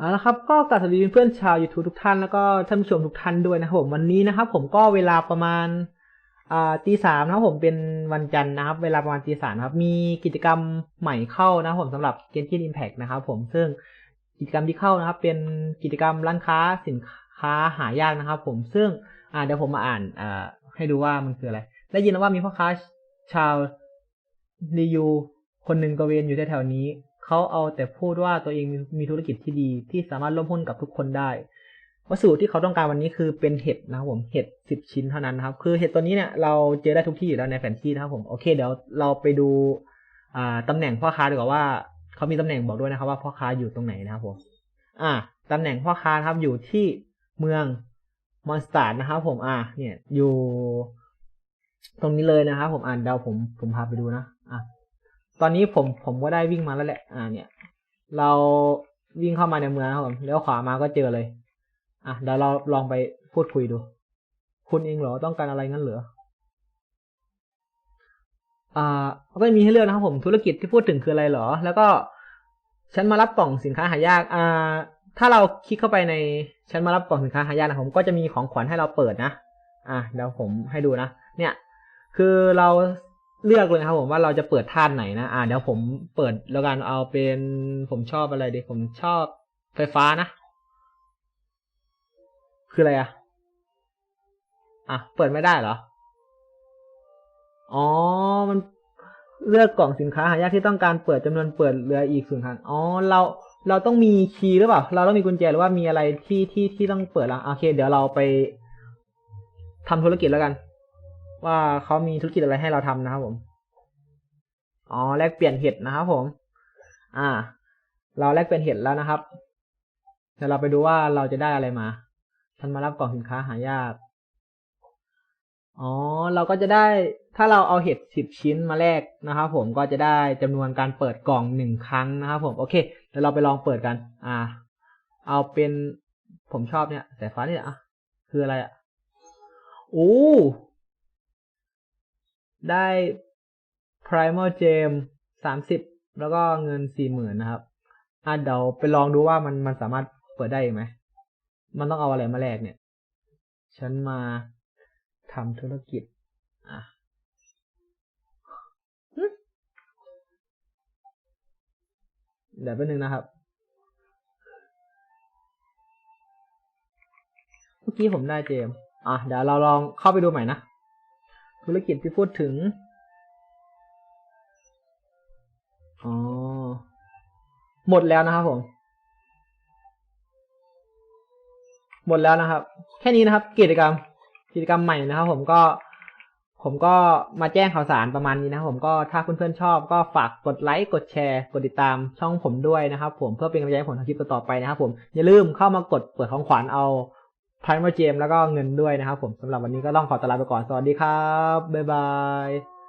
เอาละครับก็กราบสวัสดีเพื่อนๆชาว YouTube ทุกท่านแล้วก็ท่านผู้ชมทุกท่านด้วยนะครับผมวันนี้นะครับ ผมก็เวลาประมาณอ่าตีสามนะครับผมเป็นวันจันทร์นะครับ เวลาประมาณตีสามครับ มีกิจกรรมใหม่เข้านะครับผมสำหรับ Genshin Impact นะครับผมซึ่งกิจกรรมที่เข้านะครับ เป็นกิจกรรมร้านค้าสินค้าหายากนะครับ ผมซึ่งอ่าเดี๋ยวผมมาอ่านอ่าให้ดูว่ามันคืออะไร ได้ยินมาว่ามีพ่อค้าชาวรียูคนหนึ่งตระเวนอยู่แถวๆนี้ เขาเอาแต่พูดว่าตัวเองมีธุรกิจที่ดีที่สามารถร่วมหุ้นกับทุกคนได้ วัสดุที่เขาต้องการวันนี้คือเป็นเห็ดนะครับผมเห็ดสิบชิ้นเท่านั้นนะครับ คือเห็ดตัวนี้เนี่ยเราเจอได้ทุกที่อยู่แล้วในแผนที่นะครับผมโอเคเดี๋ยวเราไปดูอ่าตำแหน่งพ่อค้าดีกว่าว่าเขามีตำแหน่งบอกด้วยนะครับ ว่าพ่อค้าอยู่ตรงไหนนะครับผมอ่าตำแหน่งพ่อค้าครับอยู่ที่เมืองมอนสตาร์นะครับผมอ่าเนี่ยอยู่ ตรงนี้เลยนะครับผมอ่านเดาผมผมพาไปดูนะอะ ตอนนี้ผมผมก็ได้วิ่งมาแล้วแหละ อ่า เนี่ย เราวิ่งเข้ามาในเมืองนะครับผมเลี้ยวขวามาก็เจอเลย อะเดี๋ยวเราลองไปพูดคุยดู คุณเองเหรอต้องการอะไรงั้นเหรออ่าก็มีให้เลือกนะครับผมธุรกิจที่พูดถึงคืออะไรเหรอ แล้วก็ฉันมารับกล่องสินค้าหายาก อ่า ถ้าเราคลิกเข้าไปในฉันมารับกล่องสินค้าหายากนะผมก็จะมีของขวัญให้เราเปิดนะ อะเดี๋ยวผมให้ดูนะ เนี่ย คือเรา เลือกเลยครับผมว่าเราจะเปิดท่านไหนนะ อ่าเดี๋ยวผมเปิดแล้วกันเอาเป็นผมชอบอะไรดี ผมชอบไฟฟ้านะ คืออะไรอะอะ เปิดไม่ได้เหรอ อ๋อ มันเลือกกล่องสินค้าหายากที่ต้องการเปิดจำนวนเปิดเหลืออีกส่วนคันอ๋อ เรา เราต้องมีคีย์หรือเปล่า เราต้องมีกุญแจหรือว่ามีอะไรที่ที่ที่ต้องเปิดละโอเค เดี๋ยวเราไปทำธุรกิจแล้วกัน ว่าเขามีธุรกิจอะไรให้เราทำนะครับผม อ๋อแลกเปลี่ยนเห็ดนะครับผม อ่า เราแลกเปลี่ยนเห็ดแล้วนะครับเดี๋ยวเราไปดูว่าเราจะได้อะไรมาฉันมารับกล่องสินค้าหายาก อ๋อ เราก็จะได้ ถ้าเราเอาเห็ดสิบชิ้นมาแลกนะครับผมก็จะได้จำนวนการเปิดกล่องหนึ่งครั้งนะครับผม โอเค เดี๋ยวเราไปลองเปิดกัน อ่า เอาเป็น ผมชอบเนี่ยสายฟ้าเนี่แหละอะ คืออะไรอะ โอ้ ได้ primal gem สามสิบแล้วก็เงินสี่หมื่นนะครับอะเดี๋ยวไปลองดูว่ามันมันสามารถเปิดได้ไหม มันต้องเอาอะไรมาแลกเนี่ย ฉันมาทำธุรกิจ อะเดี๋ยวแป๊บนึงนะครับ เมื่อกี้ผมได้เจม อะเดี๋ยวเราลองเข้าไปดูใหม่นะ ธุรกิจที่พูดถึง อ๋อ หมดแล้วนะครับผม หมดแล้วนะครับ แค่นี้นะครับ กิจกรรม กิจกรรมใหม่นะครับ ผมก็ ผมก็มาแจ้งข่าวสารประมาณนี้นะครับผมก็ถ้าเพื่อนๆชอบ ก็ฝากกดไลค์กดแชร์ กดติดตามช่องผมด้วยนะครับ ผมเพื่อเป็นกำลังใจให้ผมทำคลิปต่อๆไปนะครับ ผมอย่าลืมเข้ามากดเปิดของขวัญเอา พายมาเจมแล้วก็เงินด้วยนะครับผมสำหรับวันนี้ก็ต้องขอตลาไปก่อน สวัสดีครับ บ๊ายบาย